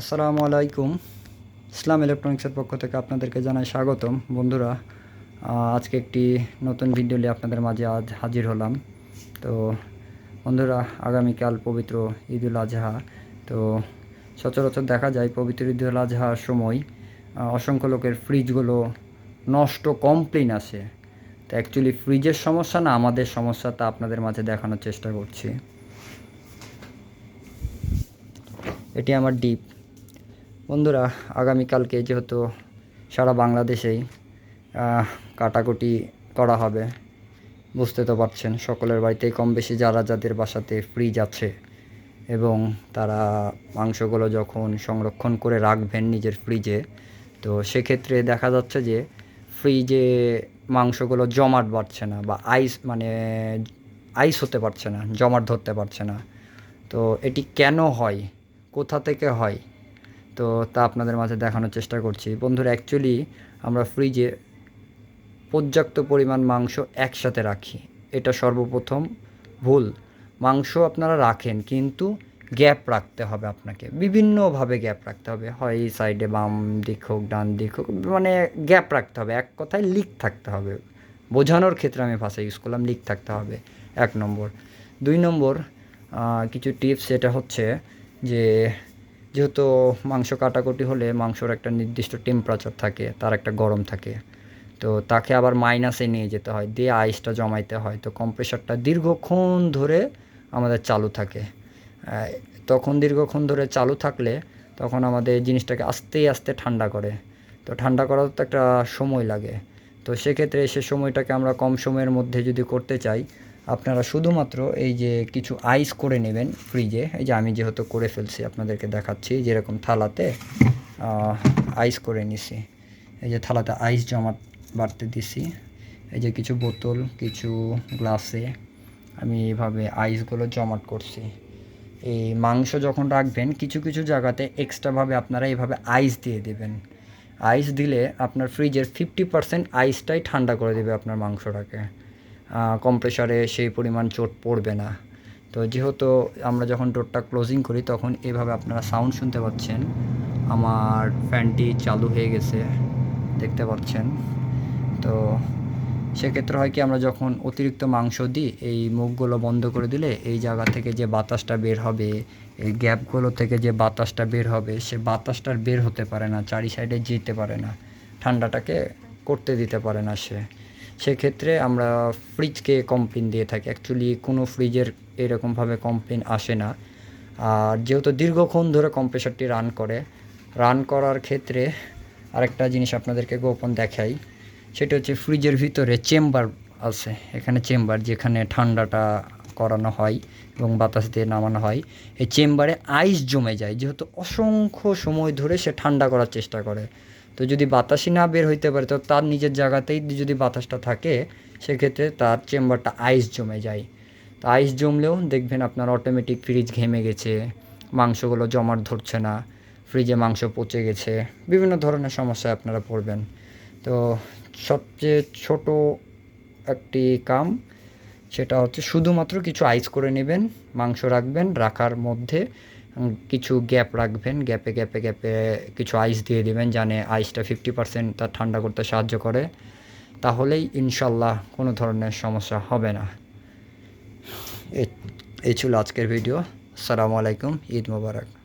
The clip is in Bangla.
আসসালামু আলাইকুম। ইসলাম ইলেকট্রনিক্সের পক্ষ থেকে আপনাদেরকে জানাই স্বাগতম। বন্ধুরা আজকে একটি নতুন ভিডিও নিয়ে আপনাদের মাঝে আজ হাজির হলাম। তো, বন্ধুরা, আগামীকাল পবিত্র ঈদুল আজহা। তো, সচরাচর দেখা যায় পবিত্র ঈদুল আজহার সময় অসংখ্য লোকের ফ্রিজগুলো নষ্ট কমপ্লেন আসে। তো অ্যাকচুয়ালি ফ্রিজের সমস্যা না, আমাদের সমস্যা তা আপনাদের মাঝে দেখানোর চেষ্টা করছি। এটি আমার ডিপ বন্ধুরা, আগামীকালকে যেহেতু সারা বাংলাদেশেই কাটাকুটি করা হবে, বুঝতে তো পারছেন, সকলের বাড়িতেই কম বেশি যারা যাদের বাসাতে ফ্রিজ আছে এবং তারা মাংসগুলো যখন সংরক্ষণ করে রাখবেন নিজের ফ্রিজে তো সেক্ষেত্রে দেখা যাচ্ছে যে ফ্রিজে মাংসগুলো জমাট বাড়ছে না বা আইস মানে আইস হতে পারছে না, জমাট ধরতে পারছে না। তো এটি কেন হয়? কোথা থেকে হয়? তো তা আপনাদের মাঝে দেখানোর চেষ্টা করছি। বন্ধুরা অ্যাকচুয়ালি আমরা ফ্রিজে পর্যাপ্ত পরিমাণ মাংস একসাথে রাখি। এটা সর্বপ্রথম ভুল। মাংস আপনারা রাখেন, কিন্তু গ্যাপ রাখতে হবে আপনাকে। বিভিন্নভাবে গ্যাপ রাখতে হবে। হয় এই সাইডে বাম দিক হোক, ডান দিক হোক মানে গ্যাপ রাখতে হবে। এক কথায় লিক থাকতে হবে। বোঝানোর ক্ষেত্রে আমি ভাষা ইউজ করলাম লিক থাকতে হবে। এক নম্বর। দুই নম্বর কিছু টিপস এটা হচ্ছে যে যেহেতু মাংস কাটাকুটি হলে মাংসর একটা নির্দিষ্ট টেম্পারেচার থাকে, তার একটা গরম থাকে, তো তাকে আবার মাইনাসে নিয়ে যেতে হয়, দিয়ে আইসটা জমাইতে হয়, তো কম্প্রেসারটা দীর্ঘক্ষণ ধরে আমাদের চালু থাকে। তখন দীর্ঘক্ষণ ধরে চালু থাকলে তখন আমাদের জিনিসটাকে আস্তে আস্তে ঠান্ডা করে, তো ঠান্ডা করার তো একটা সময় লাগে, তো সেক্ষেত্রে সে সময়টাকে আমরা কম সময়ের মধ্যে যদি করতে চাই আপনারা শুধুমাত্র এই যে কিছু আইস করে নেবেন ফ্রিজে এই যে আমি যেহেতু করে ফেলছি, আপনাদেরকে দেখাচ্ছি, যেরকম থালাতে আইস করে নিছি। এই যে থালাতে আইস জমা বাড়তে দিছি। এই যে কিছু বোতল, কিছু গ্লাসে আমি এইভাবে আইসগুলো জমাট করছি। এই মাংস যখন রাখবেন, কিছু কিছু জায়গাতে এক্সট্রাভাবে আপনারা এইভাবে আইস দিয়ে দেবেন। আইস দিলে আপনার ফ্রিজের ফিফটি পার্সেন্ট আইসটাই ঠান্ডা করে দেবে আপনার মাংসটাকে। কম্প্রেসারে সেই পরিমাণ চোট পড়বে না। তো যেহেতু আমরা যখন ডোরটা ক্লোজিং করি, তখন এভাবে আপনারা সাউন্ড শুনতে পাচ্ছেন। আমার ফ্যানটি চালু হয়ে গেছে, দেখতে পাচ্ছেন। তো সেক্ষেত্রে হয় কি, আমরা যখন অতিরিক্ত মাংস দিই, এই মুখগুলো বন্ধ করে দিলে এই জায়গা থেকে যে বাতাসটা বের হবে, এই গ্যাপগুলো থেকে যে বাতাসটা বের হবে, সে বাতাসটার বের হতে পারে না, চারি সাইডে যেতে পারে না। ঠান্ডাটাকে করতে দিতে পারে না সে। সেক্ষেত্রে আমরা ফ্রিজকে কমপ্লেন দিয়ে থাকি। অ্যাকচুয়ালি কোনো ফ্রিজের এরকমভাবে কমপ্লেন আসে না। আর যেহেতু দীর্ঘক্ষণ ধরে কম্প্রেসারটি রান করে রান করার ক্ষেত্রে আরেকটা জিনিস আপনাদেরকে গোপন দেখাই, সেটা হচ্ছে ফ্রিজের ভিতরে চেম্বার আছে। এখানে চেম্বার যেখানে ঠান্ডাটা করানো হয় এবং বাতাস দিয়ে নামানো হয়, এই চেম্বারে আইস জমে যায়। যেহেতু অসংখ্য সময় ধরে সে ঠান্ডা করার চেষ্টা করে। তো যদি বাতাসই না বের হইতে পারে, তো তার নিজের জায়গাতেই যদি বাতাসটা থাকে, সেক্ষেত্রে তার চেম্বারটা আইস জমে যায়। তো আইস জমলেও দেখবেন আপনার অটোমেটিক ফ্রিজ ঘেমে গেছে, মাংসগুলো জমাট ধরছে না ফ্রিজে মাংস পচে গেছে, বিভিন্ন ধরনের সমস্যায় আপনারা পড়বেন। তো সবচেয়ে ছোট একটি কাম, সেটা হচ্ছে শুধুমাত্র কিছু আইস করে নেবেন, মাংস রাখবেন, রাখার মধ্যে কিছু গ্যাপ রাখবেন গ্যাপে গ্যাপে গ্যাপে কিছু আইস দিয়ে দেবেন জানে আইসটা ফিফটি পার্সেন্ট তার ঠান্ডা করতে সাহায্য করে। তাহলেই ইনশাল্লাহ কোনো ধরনের সমস্যা হবে না। এই ছিল আজকের ভিডিও আসসালামু আলাইকুম, ঈদ মোবারক।